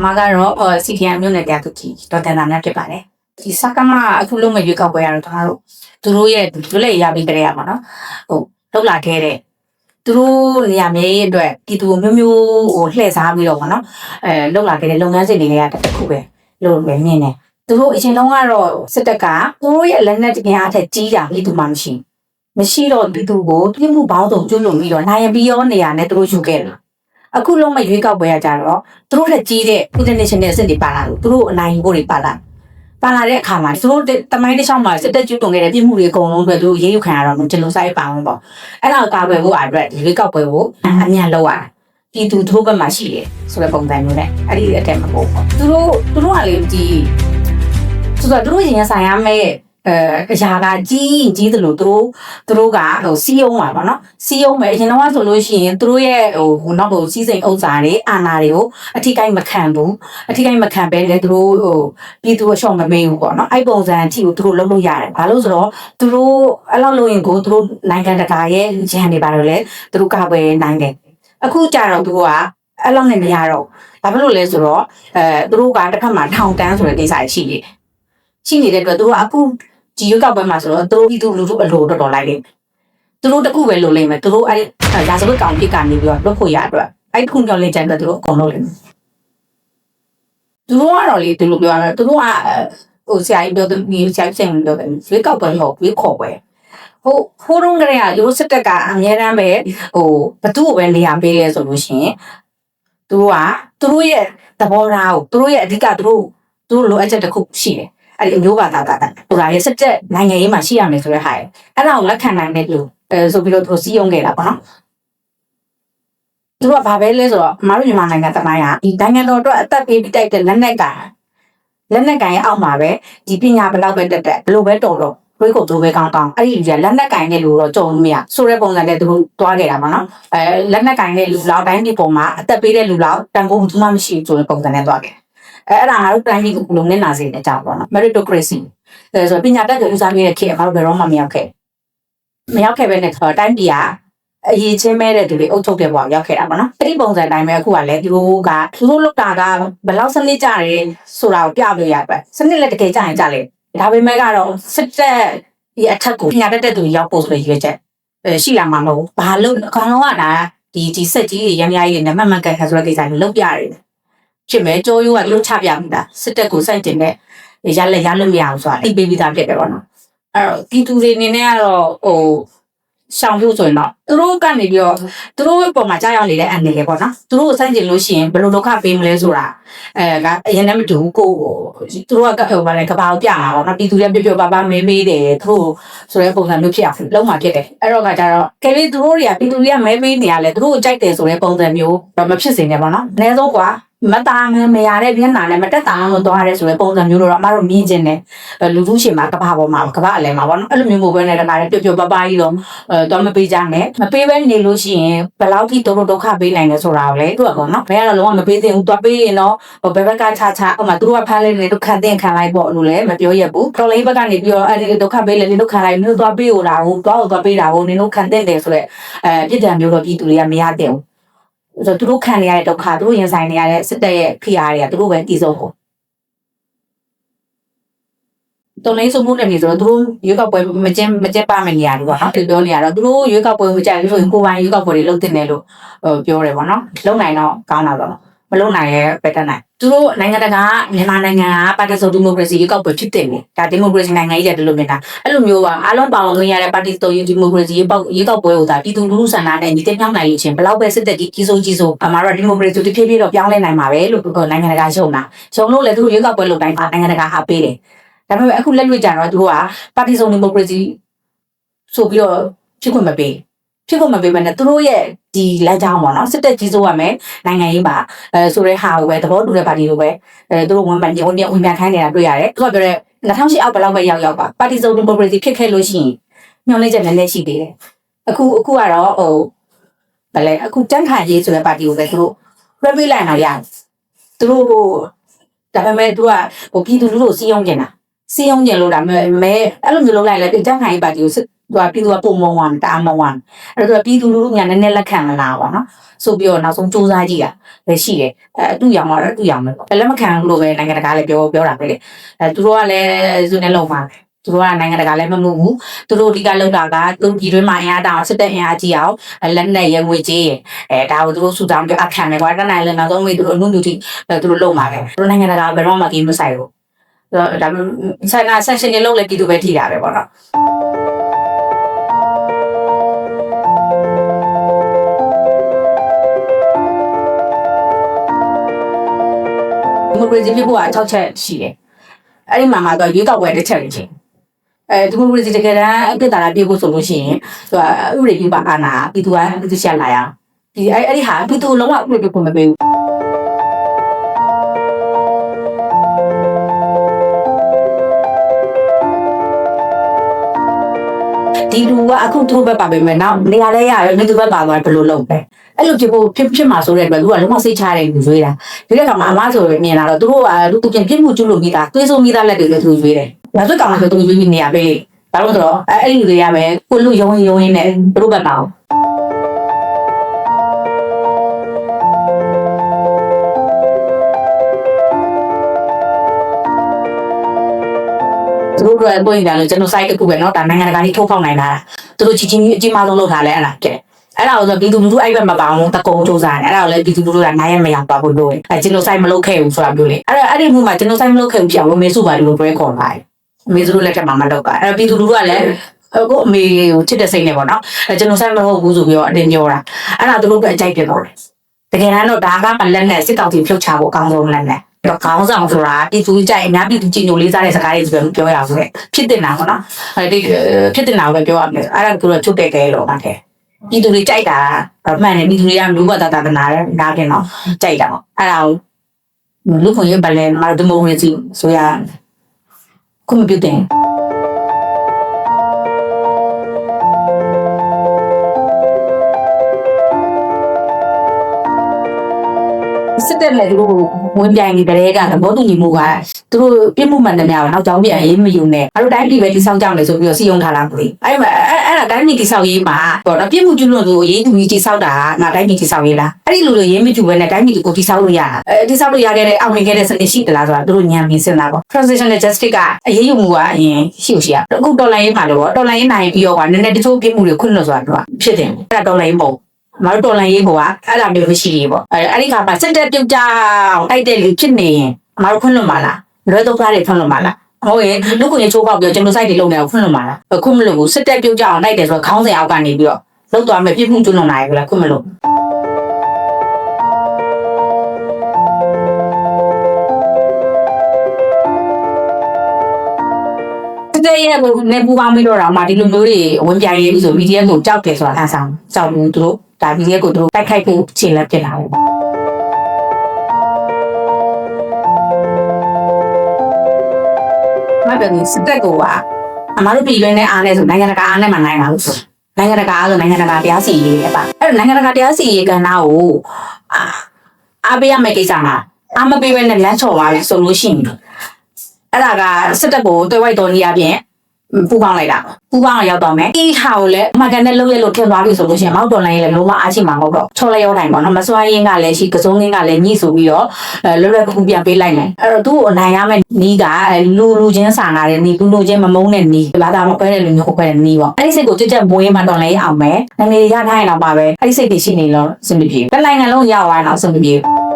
အမကတော့ဟို CTM မြို့နယ်တရားသူကြီးဒေါက်တာနာမြတ်ဖြစ်ပါတယ်ဒီစကမအခုလုံးမဲ့ရွေးကောက်ပွဲရတော့ကျွန်တော်တို့သူတို့ရဲ့သူတို့လည်းရပြီးကြရမှာနော်ဟိုလောက်လာခဲ့တဲ့သူတို့နေရာမြေအတွက်ပြည်သူမျိုးမျိုးဟိုလှည့်စားပြီးတော့ဗောနော်အဲလောက်လာခဲ့တဲ့လုပ်ငန်းစဉ်တွေကတစ်ခုပဲလို့ပဲမြင်တယ်သူတို့အရင်တုန်းကတော့စစ်တပ်ကသူတို့ရဲ့လက်နက်တကယ်အထက်ကြီးတာပြည်သူမှမရှိမရှိတော့ပြည်သူကိုပြစ်မှုပေါင်းစုံကျွလွန်ပြီးတော့နိုင်ရပြီးရောနေရာနဲ့သူတို့ယူခဲ့တယ် အခုလုံးမဲ့ရွေးကောက်ပွဲရကြတော့သူတို့လက်ကြီးတဲ့ international စစ်တွေပါလာလို့သူတို့အနိုင်ယူဖို့တွေပါလာပါလာတဲ့အခါမှာသူတို့တမိုင်းတစ်ချောင်းမှာစစ်တပ်ကျူးတွန်ခဲ့တဲ့ပြည်မှုတွေအကုန်လုံးအတွက်သူရေးယူခံရတော့ဂျနိုဆိုက်ပါအောင်ပေါ့အဲ့ဒါကိုကာကွယ်ဖို့အတွက်ဒီရွေးကောက်ပွဲကိုအမြန်လောက်ရပြည်သူတို့ဘက်မှာရှိတယ်ဆိုတဲ့ပုံစံမျိုးနဲ့အဲ့ဒီအတက်မပေါ့ပေါ့သူတို့သူတို့ကလေဒီဆိုတော့သူတို့ရင်ဆိုင်ရမယ့် အဲအရာကကြီးကြီးသလိုသူတို့သူတို့ကဟိုစီးအောင်ပါဗောနော်စီးအောင်မယ်အရင်တော့ဆိုလို့ရှိရင်သူတို့ရဲ့ဟိုဟိုနောက်ဟိုစီးစိမ်ဥစ္စာတွေအာဏာတွေကိုအထိကိမခံဘူးအထိကိမခံပဲလေသူတို့ဟိုပြည်သူအရှော့မမေးဘူးပေါ့နော်အဲ့ပုံစံအထိကိုသူတို့လုပ်လို့ရတယ်ဘာလို့ဆိုတော့သူတို့အဲ့လောက်လုပ်ရင်ကိုသူတို့နိုင်ငံတကာရဲ့ဂျန်တွေပါတော့လေသူတို့ကပဲနိုင်တယ်အခုကြတော့သူကအဲ့လောက်နဲ့မရတော့ဘာဖြစ်လို့လဲဆိုတော့အဲသူတို့ကတစ်ခါမှထောင်တန်းဆိုတဲ့ကိစ္စရှိနေတယ်ရှိနေတဲ့အတွက်သူတို့ကအခု ဒီရွက်ကောက်ပွဲမှာဆိုတော့သူတို့ပြည်သူလူထုအလိုတော်တော်လိုက်တယ်သူတို့တခုပဲလိုလိမ့်မယ်သူတို့အဲ့ရာဇဝတ်ကောင်ပြစ်ကနေပြီးတော့လွတ်ဖို့ရအတွက်အဲ့ခုကြောင့်လေးကြံတော့သူတို့အကုန်လုံးလိမ့်မယ်သူတို့ကတော့လေသူတို့ပြောရမယ်သူတို့ကဟိုဆရာကြီးပြောတယ်ဒီဆရာကြီးဆင်ပြောတယ်ရွက်ကောက်ပွဲမဟုတ်ရွက်ခေါ်ပွဲဟိုဖိုးရုံးကလေးကရိုးစစ်တက်ကအများတမ်းပဲဟိုဘသူ့ကိုပဲနေရာပေးလဲဆိုလို့ရှိရင်သူတို့ကသူတို့ရဲ့သဘောထားကိုသူတို့ရဲ့အဓိကသူတို့သူတို့လိုအပ်ချက်တစ်ခုရှိတယ် အဲ့ဒီအမျိုးဘာသာကတာဟိုဒါရဲ့စက်တက်နိုင်ငံရေးမှာရှိရမယ်ဆိုတဲ့ဟာရဲ့အဲ့ဒါကိုလက်ခံနိုင်တဲ့လူအဲဆိုပြီးတော့သူစီးရုံခဲ့တာပေါ့နော်သူကဘာပဲလဲဆိုတော့အမားတို့မြန်မာနိုင်ငံတမိုင်းကဒီနိုင်ငံတော်အတွက်အသက်ပေးပြီးတိုက်တဲ့လက်နက်ကလက်နက်ကင်ရဲ့အောက်မှာပဲဒီပညာဘလောက်ပဲတက်တက်ဘလို့ပဲတော်တော့တွေးကိုသူပဲကောင်းကောင်းအဲ့ဒီလူကလက်နက်ကင်တဲ့လူတော့ကြုံလို့မရဆိုတဲ့ပုံစံနဲ့သူတို့တွားခဲ့တာပေါ့နော်အဲလက်နက်ကင်တဲ့လူလောက်တိုင်းဒီပုံမှာအသက်ပေးတဲ့လူလောက်တန်ဖိုးဘူးမှမရှိဆိုတဲ့ပုံစံနဲ့တွားခဲ့ အဲအဲ့ဒါငါတို့တိုင်းပြည်ကိုလုံးနဲ့နာစေတဲ့အကြောင်းပေါ့နော် meritocracy အဲဆိုပညာတတ်တဲ့ဦးစားပေးတဲ့ခေတ်ကငါတို့ဘယ်တော့မှမရောက်ခဲ့မရောက်ခဲ့ပဲနဲ့ဆိုတော့တိုင်းပြည်ကအရေးချင်းမဲ့တဲ့သူတွေအုပ်ချုပ်တဲ့ဘဝရောက်ခဲ့တာပေါ့နော်အဲ့ဒီပုံစံတိုင်းပဲအခုကလည်းသူတို့ကသူတို့လောက်တာကဘယ်လောက်စနစ်ကြတယ်ဆိုတာကိုပြလို့ရပဲစနစ်လည်းတကယ်ကြရင်ကြလေဒါပေမဲ့ကတော့စစ်တပ်ဒီအထက်ကိုပညာတတ်တဲ့သူတွေရောက်ဖို့ဆိုတဲ့ရွေးချက်အဲရှိလာမှာမဟုတ်ဘာလို့အကောင်လုံးကဒါဒီဒီစက်ကြီးတွေရမ်းများကြီးတွေနဲ့မှတ်မှတ်ကန်ခါဆိုတဲ့ကိစ္စတွေလုပ်ပြရတယ် ဖြစ်မယ်ကြိုးရိုးကသူတို့ချပြပြီးသားစစ်တပ်ကိုစိုက်တင်တဲ့ရလက်ရလို့မရအောင်ဆိုတာအိပ်ပေးပြီးသားဖြစ်တယ်ပေါ့နော်အဲ့တော့ပြည်သူတွေအနေနဲ့ကတော့ဟိုရှောင်လို့ဆိုရင်တော့သူတို့ကနေပြီးတော့သူတို့ပုံမှာကြားရောက်နေတဲ့အန်နေလေပေါ့နော်သူတို့ကိုစိုက်တင်လို့ရှိရင်ဘယ်လိုဒုက္ခပေးမလဲဆိုတာအဲကအရင်ကမတူဘူးကိုသူတို့ကဟိုဗာလဲကဘာကိုပြမှာပေါ့နော်ပြည်သူတွေပြပြပါပါမေးမေးတယ်သူတို့ဆိုတဲ့ပုံစံမျိုးဖြစ်အောင်လုံးဝဖြစ်တယ်အဲ့တော့ကကြတော့ကဲလေးသူတို့တွေကပြည်သူတွေကမဲမေးနေရလဲသူတို့ကိုကြိုက်တယ်ဆိုတဲ့ပုံစံမျိုးတော့မဖြစ်စေနဲ့ပေါ့နော်အနည်းဆုံးကွာ မတားမရတဲ့မျက်နှာနဲ့မတက်တာလို့သွားရဲဆိုတဲ့ပုံစံမျိုးတော့အမတို့မြင်ကျင်တယ်လူလူရှင်မှာကဘာပေါ်မှာကဘာအလဲမှာပေါ့နော်အဲ့လိုမျိုးမျိုးပဲနဲ့တခါတည်းပျော်ပျော်ပါပါကြီးတော့အဲတော့မပေးကြနဲ့မပေးဘဲနေလို့ရှိရင်ဘယ်လောက်ထိတို့ဒုက္ခပေးနိုင်လဲဆိုတာကိုလေသူကပေါ့နော်ဘယ်ကတော့လုံးဝမပေးသင့်ဘူးသွားပေးရင်တော့ဘယ်ဘက်ကချာချာအမှသူတို့ကဖမ်းလိုက်နေတော့ခံတဲ့ခံလိုက်ပေါ့လို့လည်းမပြောရဘူးတော်လေးဘက်ကနေပြီးတော့အဲ့ဒီဒုက္ခပေးလေနင်တို့ခံလိုက်နင်တို့သွားပေး ਉ တာဟုတ်သွားသွားပေးတာဟုတ်နင်တို့ခံတဲ့တယ်ဆိုတော့အဲပြစ်ဒဏ်မျိုးတော့ပြည်သူတွေကမရတဲ့ဘူး ဆိုတော့သူတို့ခံနေရတဲ့ဒုက္ခသူတို့ရင်ဆိုင်နေရတဲ့စစ်တပ်ရဲ့ဖိအားတွေကသူတို့ပဲတည်ဆုံးဖို့တော်လေးစုမှုတယ်နေဆိုတော့သူတို့ရွေးကောက်ပွဲမကျင်းမကျက်ပါမယ့်နေရာတွေပေါ့နော်သူပြောနေရတော့သူတို့ရွေးကောက်ပွဲမကြိုက်ဘူးဆိုရင်ကိုယ်ပိုင်ရွေးကောက်ပွဲတွေလုပ်တင်တယ်လို့ပြောတယ်ပေါ့နော်လုံနိုင်တော့ကောင်းတာပေါ့ မလုံနိုင်ရဲ့ပဲတက်နိုင်သူတို့နိုင်ငံတကာမြန်မာနိုင်ငံကပါတီဆိုဒီမိုကရေစီရွေးကောက်ပွဲဖြစ်တယ်လေဒါဒီမိုကရေစီနိုင်ငံကြီးတဲ့လို့မြင်တာအဲ့လိုမျိုးပါအားလုံးပါဝင်ခွင့်ရတဲ့ပါတီဆိုဒီမိုကရေစီရွေးကောက်ရွေးကောက်ပွဲကိုဒါပြည်သူလူထုဆန္ဒနဲ့ညီတဲ့ပြောင်းနိုင်လို့ချင်းဘယ်လောက်ပဲစစ်တပ်ကြီးကြီးစိုးကြီးစိုးအမှားတော့ဒီမိုကရေစီတစ်ဖြည်းဖြည်းတော့ပြောင်းလဲနိုင်မှာပဲလို့နိုင်ငံတကာရှုံတာရှုံလို့လေသူတို့ရွေးကောက်ပွဲလုပ်တိုင်းနိုင်ငံတကာအားပေးတယ်ဒါပေမဲ့အခုလက်တွေ့ကြတော့သူကပါတီစုံဒီမိုကရေစီဆိုပြီးတော့ဖြစ်ခွင့်မပေး ဖြစ်ခွင့်မပေးဘဲနဲ့သူတို့ရဲ့ဒီလမ်းကြောင်းပေါ့နော်စစ်တပ်ကြီးစိုးရမယ်နိုင်ငံရေးပါအဲဆိုတဲ့ဟာကိုပဲသဘောတူတဲ့ပါတီလိုပဲအဲသူတို့ဝန်ပန်ဝင်ပြန်ဝင်ပြန်ခိုင်းနေတာတွေ့ရတယ်သူကပြောတဲ့2008အောက်ဘယ်လောက်ပဲရောက်ရောက်ပါပါတီစုံဒီမိုကရေစီဖြစ်ခဲ့လို့ရှိရင်ညှော်လင့်ချက်နည်းနည်းရှိသေးတယ်အခုအခုကတော့ဟိုဘယ်လဲအခုတန်းခါရေးဆိုတဲ့ပါတီကိုပဲသူတို့ပြပြလိုက်အောင်ရတယ်သူတို့ဟိုဒါပေမဲ့သူကဟိုပြည်သူလူထုစီးအောင်ကျင်တာစီးအောင်ကျင်လို့ဒါမဲ့မဲအဲ့လိုမျိုးလုပ်လိုက်လဲတန်းခါရေးပါတီကို သူကပြည်သူကပုံမုံသွားတာအမုံသွားအဲ့တော့ပြည်သူလူထုများနည်းနည်းလက်ခံမလားပေါ့နော်ဆိုပြီးတော့နောက်ဆုံးစူးစမ်းကြည့်တာပဲရှိတယ်အဲအတူရောင်တော့အတူရောင်ပဲပေါ့လက်မခံလို့ပဲနိုင်ငံတကာလည်းပြောပြောတာပဲလေအဲသူတို့ကလည်းဇုနဲ့လုံးပါသူတို့ကနိုင်ငံတကာလည်းမမှုဘူးသူတို့အဓိကလောက်တာကသူပြည်တွင်းမှာအင်အားတောင်စစ်တပ်အင်အားကြီးအောင်လက်နဲ့ရငွေကြီးရအဲဒါကိုသူတို့စုတောင်းပြအခမ်းမယ်ကွာတနိုင်လည်းနောက်ဆုံးမေးသူတို့အမှုမျိုးတိသူတို့လုံးပါပဲသူတို့နိုင်ငံတကာဘယ်တော့မှကိမဆိုင်ဘူးဒါဒါဆိုင်ကဆက်ရှင်တွေလုံးလည်းပြည်သူပဲထိတာပဲပေါ့နော် မိုကရေစီဖြစ်ဖို့က6ချက်ရှိတယ်။အဲ့ဒီမှာမှာတော့ရွေးကောက်ပွဲတစ်ချက်ချင်းအဲဒီမိုကရေစီတကယ်တမ်းအပြစ်တာလာပြေဖို့ဆိုလို့ရှိရင်သူကဥပဒေပြပါအာနာပြည်သူကပြည်သူရှာလာရအောင်ဒီအဲ့အဲ့ဒီဟာပြည်သူလုံးဝဥပဒေပြဖို့မပေးဘူး ဒီလူကအခုသူ့ဘက်ပါပဲမယ်နောက်နေရာလဲရတယ်နေသူဘက်ပါသွားဘယ်လိုလုပ်ပဲအဲ့လိုဖြစ်ဖို့ဖြစ်ဖြစ်မှာဆိုတဲ့အတွက်သူကလုံးဝစိတ်ချတဲ့လူရွေးတာဒီတဲ့ကောင်မှာအမားဆိုမြင်လာတော့သူတို့ကသူပြင်ပြစ်မှုကျူးလို့မိတာသွေးဆိုးမိတာလက်တွေလည်းသူရွေးတယ်ဒါဆိုကောင်လည်းသူရွေးပြီးနေရပဲဒါလို့ဆိုတော့အဲ့အဲ့လူတွေကပဲကိုလူယုံရင်ယုံရင်နဲ့သူတို့ဘက်ပါအောင် သူတို့ကတွင်းကြလို့ကျွန်တော် site တစ်ခုပဲเนาะဒါနိုင်ငံတကာကြီးထိုးဖောက်နိုင်တာသူတို့ချီချင်းကြီးအကြီးမားဆုံးလုပ်ထားလဲအဲ့ဒါတဲ့အဲ့ဒါကိုဆိုပြည်သူလူထုအဲ့ဘက်မပါအောင်တကုံစူးစမ်းတယ်အဲ့ဒါကိုလည်းပြည်သူလူထုကနိုင်ရမရပါဘူးလို့အဲကျွန်တော် site မလုပ်ခဲ့ဘူးဆိုတာပြောလေအဲ့ဒါအဲ့ဒီမှုမှာကျွန်တော် site မလုပ်ခဲ့ဘူးပြောင်းလို့မေစုပါလို့တွဲခေါ်ပါတယ်မေစုတို့လက်ထက်မှာမလုပ်ပါအဲ့ဒါပြည်သူလူထုကလည်းအခုအမေကိုချစ်တဲ့စိတ်နဲ့ပေါ့နော်အဲကျွန်တော် site မဟုတ်ဘူးဆိုပြီးတော့အတင်းပြောတာအဲ့ဒါသူတို့ကအကြိုက်ပြတော့တယ်တကယ်တမ်းတော့ဒါကမလက်နဲ့စစ်တောက်တီဖြုတ်ချဖို့အကောင်းဆုံးလက်နဲ့ တော့ခေါင်းဆောင်ဆိုတာပြည်သူကြိုက်အများပြည်သူကြည်ညိုလေးစားတဲ့စကားတွေဆိုပြောရအောင်ဆိုတဲ့ဖြစ်တင်တာပေါ့နော်အဲဒီဖြစ်တင်တာကိုပဲပြောရမယ်အဲ့ဒါကသူတို့ချုပ်တဲ့ကဲလို့ပါတဲ့ပြည်သူတွေကြိုက်တာမှန်တယ်ပြည်သူတွေကလူ့ဘသာသာနာတယ်နားခင်တော့ကြိုက်တာပေါ့အဲ့ဒါကိုလူခွင့်ရပါလဲမတော်ဒီမိုကရေစီဆိုရကွန်ပျူတာ စစ်တပ်နဲ့သူတို့ဝင်ပြိုင်နေတဲ့ကသဘောတူညီမှုကသူတို့ပြစ်မှုမှန်တယ်များတော့နောက်ကြောင်းပြန်ရေးမယူနဲ့အဲ့လိုတိုင်းပြည်ပဲတိဆောက်ကြအောင်လေဆိုပြီးတော့စီယုံထားတာမလို့အဲ့မှာအဲ့အဲ့ဒါတိုင်းပြည်တိဆောက်ရေးမှာပေါ့နော်ပြစ်မှုကျူးလွန်သူကိုရေးသူကြီးတိဆောက်တာငါတိုင်းပြည်တိဆောက်ရေးလားအဲ့ဒီလိုလိုရေးမကျူပဲနဲ့တိုင်းပြည်ကိုတိဆောက်လို့ရတာအဲတိဆောက်လို့ရခဲ့တဲ့အောင်မြင်ခဲ့တဲ့စနစ်ရှိသလားဆိုတာသူတို့ညံမြင်စင်တာပေါ့ transitional justice ကအရေးယူမှုကအရင်ရှိရှိရအခုတော်လိုင်းရေးမှာလို့ပေါ့တော်လိုင်းရေးနိုင်ပြီးတော့ကနည်းနည်းတချို့ပြစ်မှုတွေခွင့်လွှတ်ဆိုတာတော့ဖြစ်တယ်အဲ့ဒါတော်လိုင်းရေးမဟုတ် မတော်တော်လည်းရေးပေါ်ကအဲ့ဒါမျိုးမရှိဘူးပေါ့အဲ့အဲ့ဒီခါမှာစက်တက်ပြုတ်ကြအောင်တိုက်တဲ့လူဖြစ်နေရင်အမတို့ခွင့်လွတ်မှာလားလွယ်တော့ကားတွေခွင့်လွတ်မှာလားဟုတ်ရဲ့လူကိုရေချိုးပေါက်ပြီးတော့ကျွန်တော် site တွေလုံနေအောင်ခွင့်လွတ်မှာလားခွင့်မလွတ်ဘူးစက်တက်ပြုတ်ကြအောင်တိုက်တယ်ဆိုတော့ခေါင်းစဉ်အောက်ကနေပြီးတော့လောက်သွားမယ်ပြစ်မှုကျွလွန်နိုင်ဘူးလားခွင့်မလွတ်တဲ့ရဲ့ကိုနေပူပေါင်းပြီးတော့တော့မှဒီလိုမျိုးတွေဝင်ပြိုင်ရေးဆို PDF ကိုကြောက်တယ်ဆိုတာအဆန်းကြောက်ဘူးသူတို့ ဒါ PDF ကိုသူတို့တိုက်ခိုက်ဖို့ခြေလက်ဖြစ်လာတယ်မပဲစစ်တပ်ကအမားတို့ပြည်တွင်းနဲ့အားနဲ့ဆိုနိုင်ငံတကာအားနဲ့မှနိုင်ပါလို့ဆိုနိုင်ငံတကာအားဆိုနိုင်ငံတကာတရားစီရင်ရေးပဲပါအဲ့တော့နိုင်ငံတကာတရားစီရင်ရေးကဏ္ဍကိုအာအားပေးရမယ့်ကိစ္စမှာအားမပေးဘဲနဲ့လမ်းချော်သွားပြီဆိုလို့ရှိရင်အဲ့ဒါကစစ်တပ်ကိုတွေ့ဝိုက်တော်ကြီးအပြင် ပူပေါင်းလိုက်တာပူပေါင်းအောင်ရောက်တော့မယ်ဒီဟာကိုလည်းအမှန်ကန်တဲ့လုပ်ရလို့ထင်သွားပြီဆိုလို့ရှိရင်မောက်တော်လိုင်းလည်းလုံးဝအားရှိမှာမဟုတ်တော့ချော်လျောတိုင်းပေါ့နော်မစွာရင်းကလည်းရှိကစုံရင်းကလည်းညှိဆိုပြီးတော့အဲလွယ်လွယ်ကူကူပြန်ပေးလိုက်မယ်အဲ့တော့သူ့ကိုအနိုင်ရမယ့်နီးကလူလူချင်းစာနာတဲ့နီးလူလူချင်းမမုန်းတဲ့နီးဘာသာမခွဲတဲ့လူမျိုးကိုခွဲတဲ့နီးပေါ့အဲ့ဒီစိတ်ကိုကြက်ကြက်မွေးမှတော်လိုင်းအောင်မယ်နိုင်ငံရထားရင်တော့ပါပဲအဲ့ဒီစိတ်တွေရှိနေလို့အဆင်မပြေဘူးတစ်နိုင်ငံလုံးရောက်သွားရင်တော့အဆင်မပြေဘူး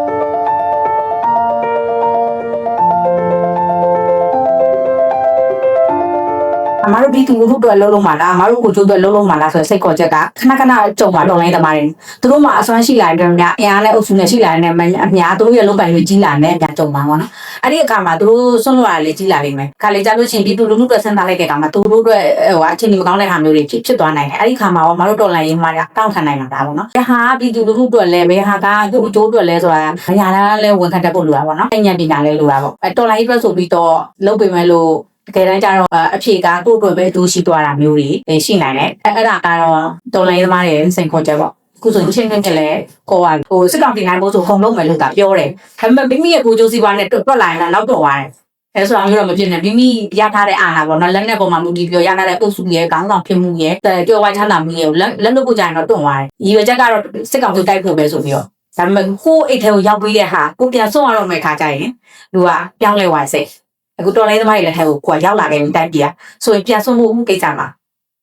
အမားတို့ဒီသူတို့အတွက်လုံးလုံးမှာလားအမားတို့ကိုကျိုးအတွက်လုံးလုံးမှာလားဆိုတဲ့စိတ်ခေါ်ချက်ကခဏခဏကြုံမှာတော်လိုင်းသမားတွေသူတို့မှာအစွမ်းရှိလာတယ်များအင်အားနဲ့အုပ်စုနဲ့ရှိလာတဲ့အများသူတို့ရဲ့လုံးပိုင်တွေကြီးလာတဲ့အများကြုံမှာပေါ့နော်အဲ့ဒီအခါမှာသူတို့ဆွန့်လွတ်ရလေကြီးလာလိမ့်မယ်ခါလေကြလို့ချင်းဒီသူလူလူအတွက်ဆန်းသားလိုက်တဲ့ကောင်မှာသူတို့အတွက်ဟိုအချင်းဒီမကောင်းတဲ့ဟာမျိုးတွေဖြစ်ဖြစ်သွားနိုင်တယ်အဲ့ဒီခါမှာအမားတို့တော်လိုင်းရေးမှာတောင်းခံနိုင်မှာဒါပေါ့နော်ဒါဟာဒီသူလူလူအတွက်လည်းပဲဟာကသူ့အကျိုးအတွက်လည်းဆိုတာမညာလားလည်းဝန်ခံတတ်ဖို့လိုတာပေါ့နော်အញ្ញံပညာလည်းလိုတာပေါ့အဲတော်လိုင်းရေးအတွက်ဆိုပြီးတော့လုပ်ပေးမယ်လို့ တကယ်တမ်းကျတော့အဖြေကကိုယ့်အတွက်ပဲအတူရှိသွားတာမျိုးတွေရှိနိုင်တယ်အဲအဲ့ဒါကတော့တော်လိုင်းသမားတွေစိန်ခေါ်ချက်ပေါ့ခုဆိုချင်းချင်းနဲ့လည်းကိုကဟိုစစ်ကောင်တင်နိုင်ဖို့ဆိုခုံလုံးမယ်လို့ကပြောတယ်ဒါပေမဲ့မိမိရဲ့ကိုကြိုးစီးပွားနဲ့တွက်လာရင်တော့နောက်တော့သွားတယ်အဲဆိုတာမျိုးတော့မဖြစ်နဲ့မိမိရထားတဲ့အာဏာပေါ့နော်လက်နဲ့ပေါ်မှာမူတည်ပြီးတော့ရထားတဲ့ပုစုရဲ့ခေါင်းဆောင်ဖြစ်မှုရဲ့ကြော်ဝိုင်းချမ်းသာမှုရဲ့လက်လက်လို့ပို့ကြရင်တော့တွန့်သွားတယ်။ရည်ရွယ်ချက်ကတော့စစ်ကောင်စီတိုက်ဖို့ပဲဆိုပြီးတော့ဒါပေမဲ့ဟိုးအိတ်ထဲကိုရောက်ပြီးတဲ့ဟာကိုပြန်ဆုံးရတော့မယ့်ခါကျရင်လူကပြောင်းလဲသွားစိတ် အခုတော်လိုင်းသမားတွေလက်ထဲကိုကိုကရောက်လာခဲ့ပြီးတိုက်ပြဆိုရင်ပြန်ဆုံးမှုကိစ္စမှာ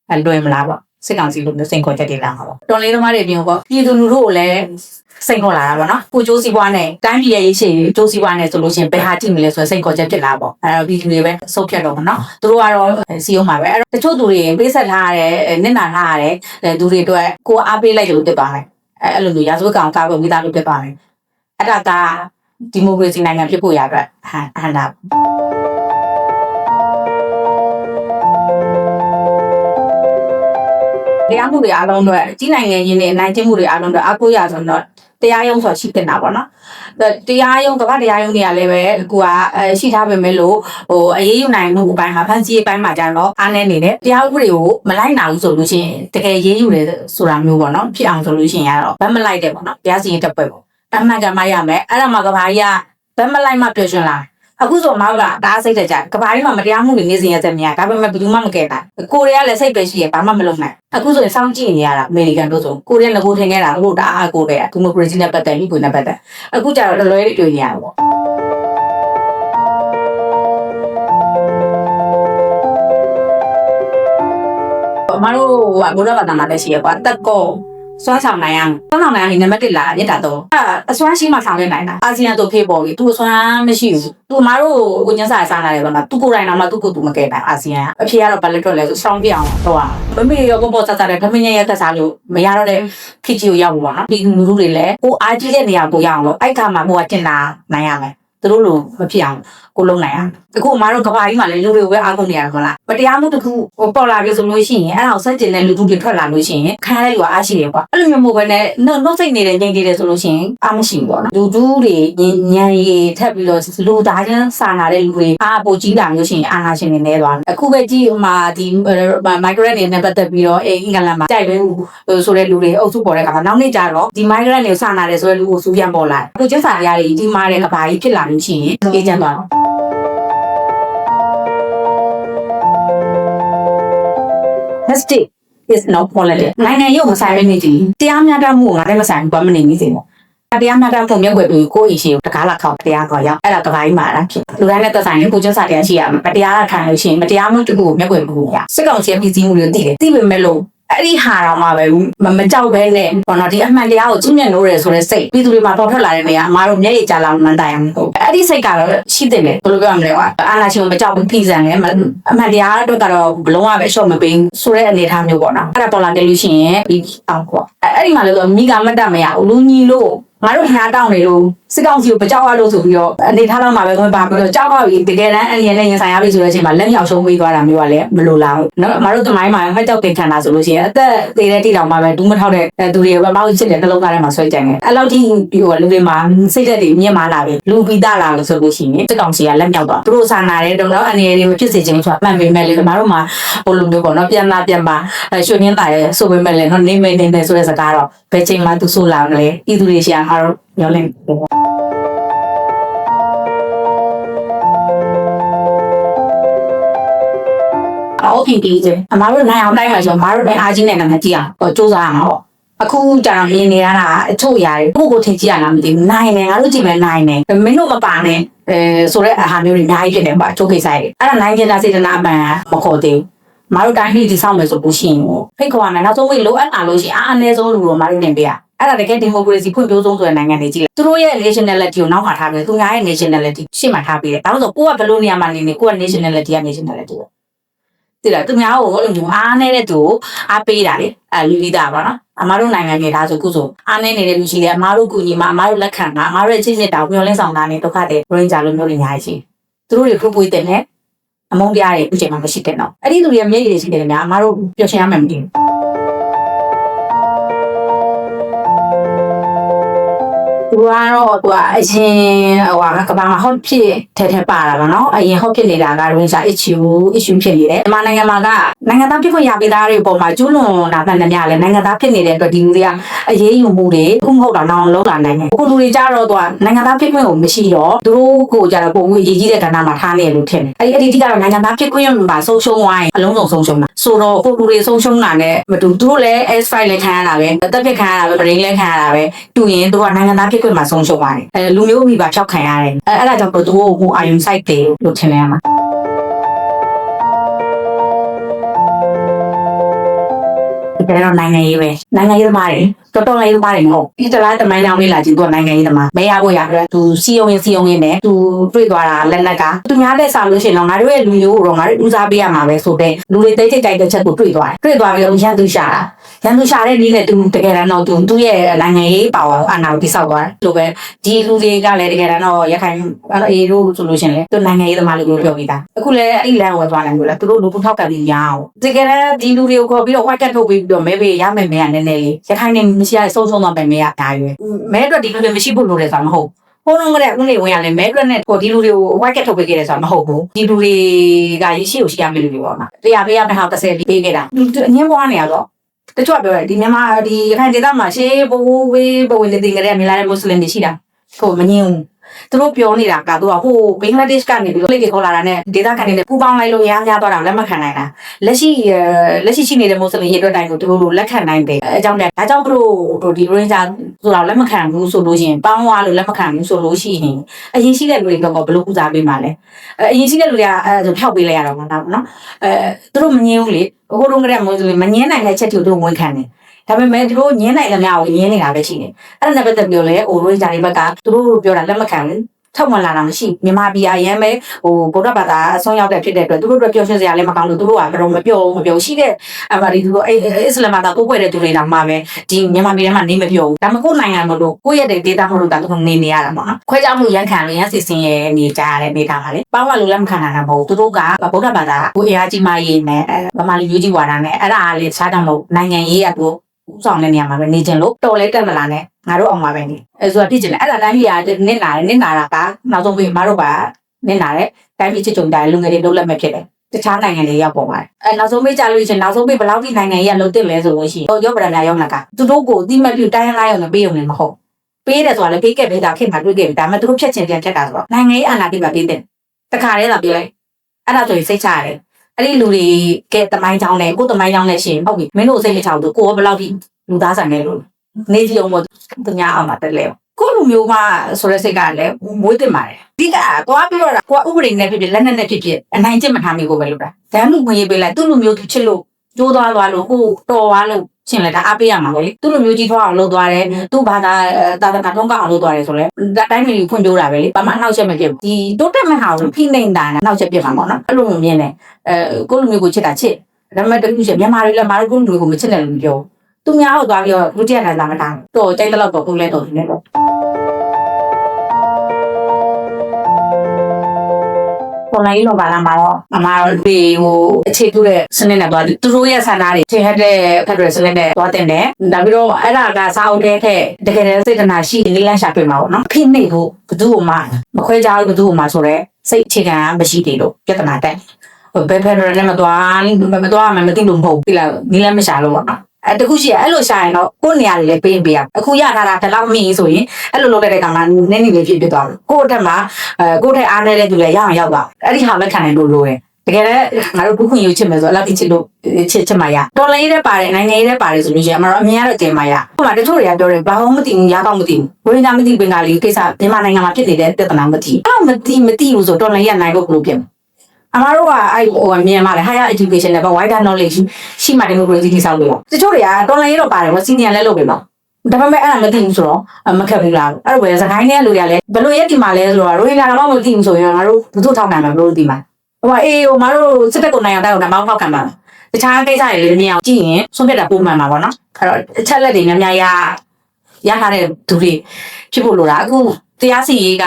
အဲလွယ်မလားပေါ့စစ်ကောင်စီလိုမျိုးစိန်ခေါ်ချက်တွေလာမှာပေါ့တော်လိုင်းသမားတွေပြင်ပေါ့ပြည်သူလူထုကိုလည်းစိန်ခေါ်လာတာပေါ့နော်ကိုကျိုးစီးပွားနဲ့တိုင်းပြည်ရဲ့ရေးချေကျိုးစီးပွားနဲ့ဆိုလို့ရှိရင်ဘယ်ဟာကြည့်မလဲဆိုတော့စိန်ခေါ်ချက်ဖြစ်လာပေါ့အဲတော့ပြည်သူတွေပဲဆုတ်ဖြတ်တော့ပေါ့နော်သူတို့ကတော့စီယုံမှာပဲအဲ့တော့တချို့သူတွေပေးဆက်ထားရတဲ့နစ်နာထားရတဲ့သူတွေအတွက်ကိုအားပေးလိုက်လို့တက်ပါမယ်အဲအဲ့လိုမျိုးရာဇဝတ်ကောင်ကာကွယ်မိသားလို့တက်ပါမယ်အဲ့ဒါကဒီမိုကရေစီနိုင်ငံဖြစ်ဖို့ရအတွက်ဟန်ဟန်တာ တရားမှုတွေအားလုံးတော့ကြီးနိုင်ငံရင်းနဲ့နိုင်ကျင့်မှုတွေအားလုံးတော့အကူရဆိုတော့တရားရုံးဆိုတာရှိတင်တာပေါ့နော်။တရားရုံးကမ္ဘာတရားရုံးတွေကလည်းပဲကိုကအဲရှိထားပေမဲ့လို့ဟိုအရေးယူနိုင်မှုအပိုင်းမှာဖန်စီအပိုင်းမှာကျတော့အားနေနေတယ်။တရားဥပဒေကိုမလိုက်နိုင်ဘူးဆိုလို့ရှိရင်တကယ်ရေးယူတယ်ဆိုတာမျိုးပေါ့နော်။ဖြစ်အောင်ဆိုလို့ရှိရင်ကတော့ဗတ်မလိုက်တယ်ပေါ့နော်။တရားစီရင်တက်ပွဲပေါ့။အမှန်ကမှရမယ်။အဲ့ဒါမှကဘာကြီးကဗတ်မလိုက်မှပြောရှင်လာတယ် အခုဆိုမောက်ကဒါစိတ်တကြကဘာကြီးမှမတရားမှုတွေနေစဉ်ရတဲ့မြာဒါပေမဲ့ဘယ်သူမှမကဲနိုင်ကိုရီးယားလည်းစိတ်ပဲရှိရဘာမှမလုပ်နိုင်အခုဆိုရင်စောင့်ကြည့်နေရတာအမေရိကန်တို့ဆိုကိုရီးယားငကိုထင်ခဲ့တာတို့ဒါအားကိုတဲ့ဒီမိုကရေစီနဲ့ပတ်သက်ပြီးကိုနဲ့ပတ်သက်အခုကျတော့လွယ်လွယ်တွေ့နေရတာပေါ့အမတို့ကဘုရားဘာသာမှာလည်းရှိရကွာတက်ကော စွမ်းဆောင်နိုင်အောင်စွမ်းဆောင်နိုင်အောင်ဒီနံပါတ်1လာမြစ်တာတော့အစွမ်းရှိမှဆောင်ရနိုင်တာအာဆီယံတို့ဖေးပေါ်ပြီသူအစွမ်းမရှိဘူးသူအမားတို့ကိုညစားစားလာတယ်ဗောနော်သူကိုယ်တိုင်တော့မှသူကိုယ်သူမကဲနိုင်အာဆီယံအဖေကတော့ဘာလို့တော့လဲဆိုစောင်းပြအောင်တော့မမေရောပေါ်ပေါ်ဆဆတဲ့ဓမင်းရရကစားလို့မရတော့တဲ့ခေချီကိုရောက်ဘူးဗောနော်ဒီလူလူတွေလည်းကိုအားကြီးတဲ့နေရာကိုရအောင်လို့အဲ့ခါမှာကိုကတင်တာနိုင်ရမယ် သူတို့လိုမဖြစ်အောင်ကိုလုံးနိုင်အောင်အခုအမားတို့ကဘာကြီးမှလည်းလူတွေကိုပဲအားကုန်နေရမှာလားမတရားမှုတစ်ခုဟိုပေါ်လာပြီဆိုလို့ရှိရင်အဲ့ဒါကိုစက်ကျင်တဲ့လူတွေထွက်လာလို့ရှိရင်ခံရတဲ့လူကအားရှိတယ်ကွာအဲ့လိုမျိုးမဟုတ်ဘဲနဲ့နှုတ်နှုတ်စိတ်နေတဲ့ငြိမ်နေတယ်ဆိုလို့ရှိရင်အားမရှိဘူးပေါ့နော်လူတူးတွေညံရီထပ်ပြီးတော့လူသားချင်းစာနာတဲ့လူတွေအားပိုကြီးလာမျိုးရှိရင်အာနာရှင်တွေနေသွားတယ်အခုပဲကြည့်ဟိုမှာဒီ migrant တွေနဲ့ပတ်သက်ပြီးတော့အင်္ဂလန်မှာကြိုက်ပဲဆိုတဲ့လူတွေအုပ်စုပေါ်တဲ့အခါမှာနောက်နေ့ကျတော့ဒီ migrant တွေစာနာတယ်ဆိုတဲ့လူကိုစူးပြန်ပေါ်လာတယ်အခုကျစာရတွေဒီမားတဲ့ကဘာကြီးဖြစ်လာလို့ရှိရင်အေးချမ်းသွားတော့ mistake is not politics နိုင်ငံရုပ်မဆိုင်ရနေကြည်တရားမျှတမှုကိုငါလည်းမဆိုင်ဘူးဘာမနေမိစေဘူးတရားမျှတမှုမြတ်ွယ်ပြီးကိုယ့်အရှိကိုတကားလာခေါက်တရားခေါ်ရောက်အဲ့ဒါကဘာကြီးမှာလားဖြစ်လူတိုင်းနဲ့သက်ဆိုင်ရင်ကိုကျဆတရားရှိရမယ်မတရားခံလို့ရှိရင်မတရားမှုတခုကိုမြတ်ွယ်မှုရစစ်ကောင်စီရဲ့ပြည်စည်းမှုတွေသိတယ်သိပေမဲ့လို့ အဲ့ဒီဟာတော့မှပဲမမကြောက်ဘဲနဲ့ဘောနော်ဒီအမှန်တရားကိုချင်းမြတ်လို့ရဆိုတဲ့စိတ်ပြည်သူတွေမှာပေါ်ထွက်လာတဲ့နေရာအမားတို့မျက်ရည်ကြလာမှန်တိုင်အောင်ဟုတ်အဲ့ဒီစိတ်ကတော့ရှိတယ်လေဘယ်လိုပြောရမလဲကွာအာနာရှင်မကြောက်ဘူးပြည်စံလေအမှန်တရားအတွက်ကတော့ဘလုံးဝပဲအရှော့မပေးဆိုတဲ့အနေအထားမျိုးပေါ့နော်အဲ့ဒါပေါ်လာတယ်လို့ရှိရင်ပြီးအောင်ပေါ့အဲ့ဒီမှာလည်းမိကမတ်တမရဘူးလူညီလို့ ငါတို့ခါတောင်းနေလို့စစ်ကောင်စီကိုပကြောက်ရလို့ဆိုပြီးတော့အနေထားတော့မှာပဲခွင့်ပါပြီးတော့ကြောက်ရပြီတကယ်တမ်းအရင်နဲ့ရင်ဆိုင်ရပြီဆိုတဲ့အချိန်မှာလက်မြောက်ရှုံးပေးသွားတာမျိုးကလည်းမလိုလားဘူးเนาะငါတို့တမိုင်းမှာဟဲ့ကြောက်တင်ခံတာဆိုလို့ရှိရင်အသက်သေးတဲ့တိတောင်မှပဲဒူးမထောက်တဲ့သူတွေပဲမောက်ချစ်တဲ့နှလုံးသားထဲမှာဆွဲကြတယ်အဲ့လောက်ထိပြီးတော့လူတွေမှာစိတ်သက်တွေမြင့်မာလာပြီလူပိတာလာလို့ဆိုလို့ရှိရင်စစ်ကောင်စီကလက်မြောက်သွားသူတို့ဆာနာတဲ့တော့အနေနဲ့မဖြစ်စေချင်ဆိုတာမှန်ပေမဲ့လေကျမတို့မှာဟိုလိုမျိုးပေါ့เนาะပြန်လာပြန်ပါရွှေမြင့်တာရဲ့ဆိုပေမဲ့လေเนาะနေမနေနေဆိုတဲ့စကားတော့ဘယ်ချိန်မှသူဆိုလာမလဲဤသူတွေရှာ အားတော့ညောလင့်ပေါ့အော်ပြင်ပြီးစေအမားတို့နိုင်အောင်တိုက်မှာဆိုအမားတို့လည်းအားကြီးနေတယ်မကြည့်အောင်ဟိုစူးစမ်းရမှာပေါ့အခုကြာမြင်နေရတာအချို့ຢာတွေကိုကိုထင်ကြည့်ရလားမသိဘူးနိုင်တယ်ငါတို့ကြည့်မယ်နိုင်တယ်မင်းတို့မပါနဲ့အဲဆိုတဲ့အာဟာမျိုးတွေအများကြီးဖြစ်နေပါအချို့ကိစ္စတွေအဲ့ဒါနိုင်ကျင်တာစေတနာအမှန်မခေါ်သေးဘူးမတို့တိုင်းပြည်တည်ဆောက်မယ်ဆိုလို့ရှိရင်ဖိတ်ခေါ်ရမယ်နောက်ဆုံးဝေးလိုအပ်လာလို့ရှိရင်အားအနည်းဆုံးလူတော့မတို့နေပေးရ အဲ့ဒါတကယ်ဒီမိုကရေစီဖွံ့ဖြိုးဆုံးဆိုတဲ့နိုင်ငံတွေကြီးလေသူတို့ရဲ့ nationality ကိုနောက်ခါထားပြီးသူများရဲ့ nationality ရှေ့မှာထားပြီးတယ်ဒါလို့ဆိုကိုကဘယ်လိုနေရာမှာနေနေကိုက nationality က nationality ပဲတိလာသူများကိုအဲ့လိုမျိုးအားနေတဲ့သူကိုအားပေးတာလေအဲလူလိတာပါနော်အမားတို့နိုင်ငံကြီးဒါဆိုခုဆိုအားနေနေတဲ့လူရှိတယ်အမားတို့ကူညီမှာအမားတို့လက်ခံတာအမားတို့ရဲ့ချင်းစစ်တာကိုမျောလင်းဆောင်တာနေဒုက္ခတွေ ranger လိုမျိုးတွေအများကြီးရှိသူတို့တွေဖုတ်ပွေးတယ်နဲ့အမုန်းတရားတွေအခုချိန်မှာမရှိတဲ့တော့အဲ့ဒီလူတွေမျက်ရည်တွေရှိတယ်များအမားတို့ပျော်ရွှင်ရမှမသိဘူး သူကတော့သူကအရင်ဟိုဟာကဘာမှာဟော့ဖြစ်ထဲထဲပါတာပါနော်အရင်ဟော့ဖြစ်နေတာကရင်းစာ issue issue ဖြစ်နေတယ်ဒီမှာနိုင်ငံမှာကနိုင်ငံသားဖြစ်ခွင့်ရပေးသားတွေအပေါ်မှာကျူးလွန်တာမှန်သမျှလဲနိုင်ငံသားဖြစ်နေတဲ့အတွက်ဒီလူတွေကအရေးယူမှုတွေအခုမဟုတ်တော့နောက်လောက်လာနိုင်တယ်အခုလူတွေကြတော့သူကနိုင်ငံသားဖြစ်ခွင့်ကိုမရှိတော့သူတို့ကိုကြတော့ပုံမှုအရေးကြီးတဲ့ကဏ္ဍမှာထားနေတယ်လို့ထင်တယ်အဲ့ဒီအဲ့ဒီကတော့နိုင်ငံသားဖြစ်ခွင့်မှာဆုံးရှုံးသွားရင်အလုံးစုံဆုံးရှုံးတာဆိုတော့အခုလူတွေဆုံးရှုံးတာနဲ့မတူသူတို့လည်း S5 လည်းခံရတာပဲတက်ဖြစ်ခံရတာပဲ brain လည်းခံရတာပဲတူရင်သူကနိုင်ငံသားဖြစ်ခွင့်မှာဆုံးရှုံးသွားတယ်အဲလူမျိုးမိပါဖြောက်ခံရတယ်အဲအဲ့ဒါကြောင့်သူတို့ဟိုအာယုံ site တယ်လို့ထင်တယ်မှာတကယ်တော့နိုင်ငံရေးပဲနိုင်ငံရေးသမားတွေတော်တော်လေးသမားတွေမဟုတ်ဒီတလားတမိုင်းကြောင်လေးလာကြည့်သူကနိုင်ငံရေးသမားမရဖို့ရအတွက်သူစီယုံရင်စီယုံရင်နဲ့သူတွေ့သွားတာလက်နက်ကသူများတဲ့စားလို့ရှိရင်တော့ငါတို့ရဲ့လူမျိုးကိုတော့ငါတို့ဦးစားပေးရမှာပဲဆိုတဲ့လူတွေတိတ်တိတ်တိုက်တဲ့ချက်ကိုတွေ့သွားတယ်တွေ့သွားပြီးတော့ရန်သူရှာတာ ရန်သူရှာတဲ့နည်းနဲ့သူတကယ်တမ်းတော့သူသူ့ရဲ့နိုင်ငံရေးပါဝါအာဏာကိုတိဆောက်သွားတယ်လို့ပဲဒီလူတွေကလည်းတကယ်တမ်းတော့ရခိုင်အေးတို့ဆိုလို့ရှိရင်လေသူနိုင်ငံရေးသမားလို့ပြောပြီးသားအခုလည်းအဲ့ဒီလမ်းကိုသွားနိုင်လို့လေသူတို့လူပုထောက်ကပြီးရအောင်တကယ်တမ်းဒီလူတွေကိုခေါ်ပြီးတော့ white cat ထုတ်ပြီးတော့မဲပေးရမယ်မဲရနည်းနည်းလေးရခိုင်နေမရှိရဆုံးဆုံးတော့ပဲမဲရအများကြီးပဲမဲအတွက်ဒီလူတွေမရှိဖို့လိုတယ်ဆိုတာမဟုတ်ဟိုလုံးကလည်းဦးနေဝင်ရလဲမဲအတွက်နဲ့ဟိုဒီလူတွေကို white cat ထုတ်ပေးခဲ့တယ်ဆိုတာမဟုတ်ဘူးဒီလူတွေကရရှိကိုရှိရမယ့်လူတွေပေါ့မှာတရားပေးရမယ့်ဟာ30ပေးခဲ့တာအငင်းပွားနေရတော့ တချို့ကပြောတယ်ဒီမြန်မာဒီရခိုင်ဒေသမှာရှေးဘဝဝေးဘဝလေးတင်ကြတဲ့မြေလာတဲ့မွတ်စလင်တွေရှိတာဟိုမငင်းဘူး သူတို့ပြောနေတာကသူကဟိုဘင်္ဂလားဒေ့ရှ်ကနေပြီးတော့လက်တွေခေါ်လာတာနဲ့ဒေသခံတွေနဲ့ပူပေါင်းလိုက်လို့ရမ်းများသွားတာလက်မခံနိုင်တာလက်ရှိလက်ရှိရှိနေတဲ့မွတ်စလင်ရေအတွက်တိုင်းကိုသူတို့လက်ခံနိုင်တယ်အဲအကြောင်းနဲ့ဒါကြောင့်သူတို့ဒီ ranger ဆိုတာလက်မခံဘူးဆိုလို့ရှိရင်ပေါင်းသွားလို့လက်မခံဘူးဆိုလို့ရှိရင်အရင်ရှိတဲ့လူတွေတော့ဘယ်လိုကုစားပေးမှာလဲအရင်ရှိတဲ့လူတွေကအဲဖျောက်ပေးလိုက်ရတော့မှာနော်အဲသူတို့မငင်းဘူးလေဟိုတုန်းကတည်းကမွတ်စလင်မငင်းနိုင်တဲ့ချက်တွေသူတို့ဝန်ခံတယ် ဒါပေမဲ့သူတို့ညင်းနိုင်လည်းမရဘူးညင်းနေတာပဲရှိတယ်အဲ့ဒါနဲ့ပတ်သက်ပြီးတော့လေအိုရိုဂျာတွေဘက်ကသူတို့ပြောတာလက်မခံဘူးထောက်မှန်လာတာမရှိမြန်မာပြည်အရင်ပဲဟိုဗုဒ္ဓဘာသာအဆုံးရောက်တဲ့ဖြစ်တဲ့အတွက်သူတို့တို့ပျော်ရွှင်စရာလည်းမကောင်းလို့သူတို့ကတော့မပျော်မပျော်ရှိတဲ့အမဒီသူတို့အစ္စလာမ်ဘာသာကိုကိုွယ်တဲ့သူတွေတောင်မှပဲဒီမြန်မာပြည်ထဲမှာနေမပျော်ဘူးဒါမှကိုနိုင်ငံမလို့ကိုယ့်ရဲ့ data မလို့တာသူနေနေရတာပေါ့နော်ခွဲခြားမှုရန်ခံလို့ရန်စီစင်ရဲ့နေကြရတဲ့နေတာပါလေပေါင်းလာလို့လည်းမခံနိုင်တာမဟုတ်သူတို့ကဗုဒ္ဓဘာသာကိုအရာကြီးမရေးနဲ့ဗမာလူမျိုးကြီးဝါဒနဲ့အဲ့ဒါလေးစားတယ်မဟုတ်နိုင်ငံရေးရသူ ဥဆောင်တဲ့နေရာမှာပဲနေကျင်လို့တော်လဲတက်မလာနဲ့ငါတို့အောင်မှာပဲနေအဲဆိုတော့ပြစ်ကျင်တယ်အဲ့ဒါတိုင်းပြည်ကနစ်နာတယ်နစ်နာတာကနောက်ဆုံးပြီးမတို့ကနစ်နာတယ်တိုင်းပြည်ချစ်ကြုံတယ်လူငယ်တွေလုံးလက်မဲ့ဖြစ်တယ်တခြားနိုင်ငံတွေရောက်ပေါ်ပါတယ်အဲနောက်ဆုံးပေးကြလို့ရှင်နောက်ဆုံးပေးဘယ်လောက်ထိနိုင်ငံကြီးကလုံးတက်လဲဆိုလို့ရှိရင်ဟိုရောဗရဏရောက်လာကသူတို့ကိုတိမတ်ပြတိုင်းလိုက်အောင်ပေးအောင်လည်းမဟုတ်ပေးတယ်ဆိုတာလည်းပေးခဲ့ပေးတာခင်မှာတွေ့ခဲ့ပြီဒါပေမဲ့သူတို့ဖြတ်ချင်ပြန်ဖြတ်တာဆိုတော့နိုင်ငံရေးအာဏာတိပါပေးတယ်တခါတည်းသာပြောလိုက်အဲ့ဒါဆိုရင်စိတ်ချရတယ် အဲ့ဒီလူတွေကတမိုင်းချောင်းနဲ့ကိုယ်တမိုင်းချောင်းနဲ့ရှင်ဟုတ်ပြီမင်းတို့စိတ်မချောင်းသူကိုယ်ကဘယ်လောက်ထိလူသားဆန်နေလို့နေကြအောင်မသူများအောင်မတက်လဲကိုလူမျိုးမဆိုတဲ့စိတ်ကလည်းမွေးတင်ပါတယ်ဒီကသွားပြီးတော့ကိုကဥပဒေနဲ့ဖြစ်ဖြစ်လက်နက်နဲ့ဖြစ်ဖြစ်အနိုင်ကျင့်မထားမိကိုပဲလို့တာဒန်းလူငွေပေးလိုက်သူ့လူမျိုးသူချစ်လို့ကျိုးသွားသွားလို့ကိုတော်သွားလို့ ရှင်လည်းဒါအားပေးရမှာပဲလေသူ့လူမျိုးကြီးထွားအောင်လုပ်သွားတယ်သူ့ဘာသာသာသနာထုံးကအောင်လုပ်သွားတယ်ဆိုလဲတိုင်းပြည်ဖွံ့ဖြိုးတာပဲလေဘာမှနောက်ချက်မဖြစ်ဘူးဒီတိုးတက်မဲ့ဟာကိုဖိနေတာနောက်ချက်ပြစ်မှာပေါ့နော်အဲ့လိုမျိုးမြင်တယ်အဲကိုလူမျိုးကိုချစ်တာချစ်ဒါပေမဲ့တခုချက်မြန်မာတွေလည်းမာရကုန်းတွေကိုမချစ်တယ်လို့ပြောသူများဟုတ်သွားပြီးတော့ဒုတိယခံစားမထားတော့ကြိုက်တဲ့လောက်တော့ကိုလဲတော့နေတော့ ပေါ်လိုက်လို့ပါလာမှာတော့အမားတို့ဒီဟိုအခြေပြုတဲ့စနစ်နဲ့သွားသူတို့ရဲ့ဆန္ဒတွေထင်ဟက်တဲ့ဖက်ဒရယ်စနစ်နဲ့သွားတင်တယ်ဒါပြီးတော့အဲ့ဒါကစာအုပ်ထဲထက်တကယ်တည်းစေတနာရှိလေးလန်းရှာတွေ့မှာပေါ့နော်ဖိနှိပ်ဖို့ဘသူ့ကိုမှမခွဲခြားဘူးဘသူ့ကိုမှဆိုတော့စိတ်အခြေခံမရှိသေးလို့ပြဿနာတက်ဘယ်ဖက်ဒရယ်နဲ့မသွားမသွားမှမသိလို့မဟုတ်ပြီလားနီးလန်းမရှာလို့ပေါ့နော် အဲတခုရှိရအဲ့လိုရှာရင်တော့ကိုယ့်နေရာတွေလည်းပေးပေးရအခုရထားတာဒီလောက်မိဆိုရင်အဲ့လိုလုပ်လိုက်တဲ့ကောင်ကနည်းနည်းလေးဖြစ်ဖြစ်သွားတယ်ကိုယ့်အထက်မှာအဲကိုယ့်ထက်အားနေတဲ့သူလည်းရအောင်ရောက်သွားအဲ့ဒီဟာလက်ခံနိုင်လို့လိုတယ်တကယ်လည်းငါတို့ဘုခွင့်ယူချစ်မယ်ဆိုအလောက်တိချစ်လို့ချစ်ချစ်မှရတော်လိုင်းရေးတဲ့ပါတယ်နိုင်ငံရေးတဲ့ပါတယ်ဆိုလို့ရှိရင်အမတို့အမြင်ကတော့တင်မှရဟိုမှာတချို့တွေကပြောတယ်ဘာမှမသိဘူးရားတော့မသိဘူးဝိညာဉ်မသိပင်ကလေးကိစ္စမြန်မာနိုင်ငံမှာဖြစ်နေတဲ့ပြဿနာမသိအဲ့မသိမသိဘူးဆိုတော်လိုင်းရနိုင်ဖို့ဘယ်လိုဖြစ်မလဲ အမားတို့ကအဲ့ဟိုမြင်မှာလေ higher education နဲ့ wider knowledge ရှိမှ democracy တိဆောက်လို့ရတချို့တွေကတော်လိုင်းရတော့ပါတယ်ဝစီနီယံလဲလုပ်ပြီနော်ဒါပေမဲ့အဲ့ဒါမသိဘူးဆိုတော့မခက်ဘူးလားအဲ့တော့ပဲစကိုင်းထဲလူတွေကလည်းဘယ်လိုရက်ဒီမှာလဲဆိုတော့ရိုဟင်ဂျာတော့မသိဘူးဆိုရင်ငါတို့ဘုသူ့ထောက်နိုင်မှာဘယ်လိုသိမှာဟိုအေးဟိုမတို့စစ်တပ်ကိုနိုင်အောင်တိုက်အောင်တော့မောင်းဖောက်ခံပါတခြားကိစ္စတွေလည်းမြင်အောင်ကြည့်ရင်ဆုံးဖြတ်တာပုံမှန်ပါပေါ့နော်အဲ့တော့အချက်လက်တွေများများရရထားတဲ့သူတွေဖြစ်ဖို့လိုတာအခုတရားစီရေးက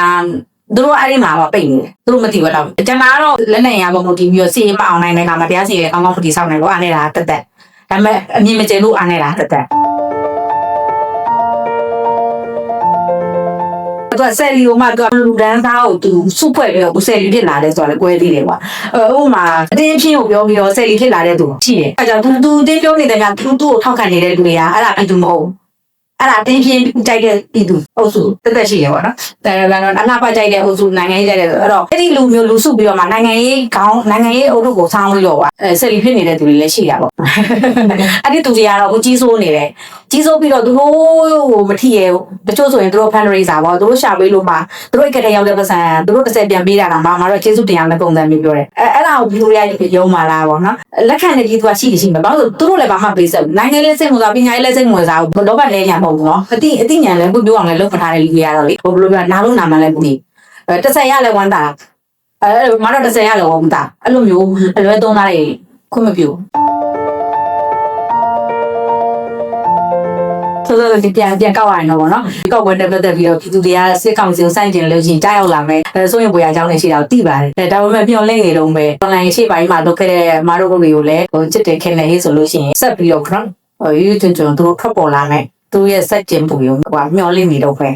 သူတို့အဲ့ဒီမှာပိတ်နေတယ်သူတို့မသိဘူးတော့ကျွန်တော်ကတော့လက်နဲ့ရပါမို့ဒီပြီးတော့စီရင်မအောင်နိုင်တဲ့ခါမှာတရားစီရင်ကောင်းကောင်းဖတီဆောက်နေလို့အားနေတာတက်တက်ဒါပေမဲ့အမြင်မကျလို့အားနေတာတက်တက်သူကဆယ်လီကိုမှသူကလူဒန်းသားကိုသူစုဖွဲ့ပြီးတော့ဆယ်လီဖြစ်လာတယ်ဆိုတာလည်းကွဲသေးတယ်ကွာအဲဥပမာအတင်းချင်းကိုပြောပြီးတော့ဆယ်လီဖြစ်လာတဲ့သူရှိတယ်အဲကြောင့်သူသူတင်းပြောနေတဲ့ကသူသူ့ကိုထောက်ခံနေတဲ့လူတွေကအဲ့ဒါပြည်သူမဟုတ် အဲ့ဒါတင်းချင်းကြိုက်တဲ့ပြည်သူအုပ်စုတက်တက်ရှိရပါတော့။ဒါကတော့အနာပါကြိုက်တဲ့အုပ်စုနိုင်ငံရေးကြိုက်တဲ့အဲ့တော့အဲ့ဒီလူမျိုးလူစုပြီးတော့မှနိုင်ငံရေးခေါင်းနိုင်ငံရေးအုပ်စုကိုဆောင်းပြီးတော့ကွာအဲဆယ်လီဖြစ်နေတဲ့သူတွေလည်းရှိတာပေါ့။အဲ့ဒီသူတွေကတော့အခုကြီးစိုးနေတယ်ကြီးစိုးပြီးတော့သူတို့ဟိုမထီရဲတချို့ဆိုရင်သူတို့ fundraiser ပေါ့သူတို့ရှာပေးလို့မှသူတို့ကတည်းကရောက်တဲ့ပတ်စံသူတို့တစ်ဆက်ပြန်ပေးတာကမှမတော့ကျေးဇူးတင်ရမယ့်ပုံစံမျိုးပြောတယ်အဲအဲ့ဒါကိုဘီလိုရရုံမာလားပေါ့နော်လက်ခံနေကြီးသူကရှိတယ်ရှိမှာဘာလို့သူတို့လည်းဘာမှပေးဆက်နိုင်ငံလေးစိတ်ဝင်စားပညာရေးလည်းစိတ်ဝင်စားဘူးလောဘလည်းညာမဟုတ်ဘူးနော်အတိအတိညာလည်းဘုပြောအောင်လည်းလုပ်မထားတဲ့လူတွေကတော့လေဟိုဘယ်လိုပြောနားလို့နာမှလည်းမသိအဲတစ်ဆက်ရလည်းဝမ်းတာအဲမတော့တစ်ဆက်ရလည်းဝမ်းတာအဲ့လိုမျိုးအလွဲသုံးသားတွေခွင့်မပြုဆိုတော့ဒီပြန်ပြန်ကောက်ရရင်တော့ဗောနော်ဒီကောက်ပွဲတက်ပတ်သက်ပြီးတော့ပြည်သူတွေကစစ်ကောင်စီကိုစိုက်တင်လို့ရှိရင်ကြားရောက်လာမယ်အဲဆိုရင်ပွေရအကြောင်းတွေရှိတာကိုသိပါတယ်အဲဒါပေမဲ့ပြောင်းလဲနေတော့မယ် online ရှေ့ပိုင်းမှာလုပ်ခဲ့တဲ့မာတို့တွေကိုလည်းဟိုချစ်တယ်ခင်တယ်ဟေးဆိုလို့ရှိရင်ဆက်ပြီးတော့ခရဟို YouTube ကျွန်တော်တို့ထွက်ပေါ်လာမယ် သူရဲ့စက်ကျင်ပုံရုံကမျောလင့်နေတော့ပဲ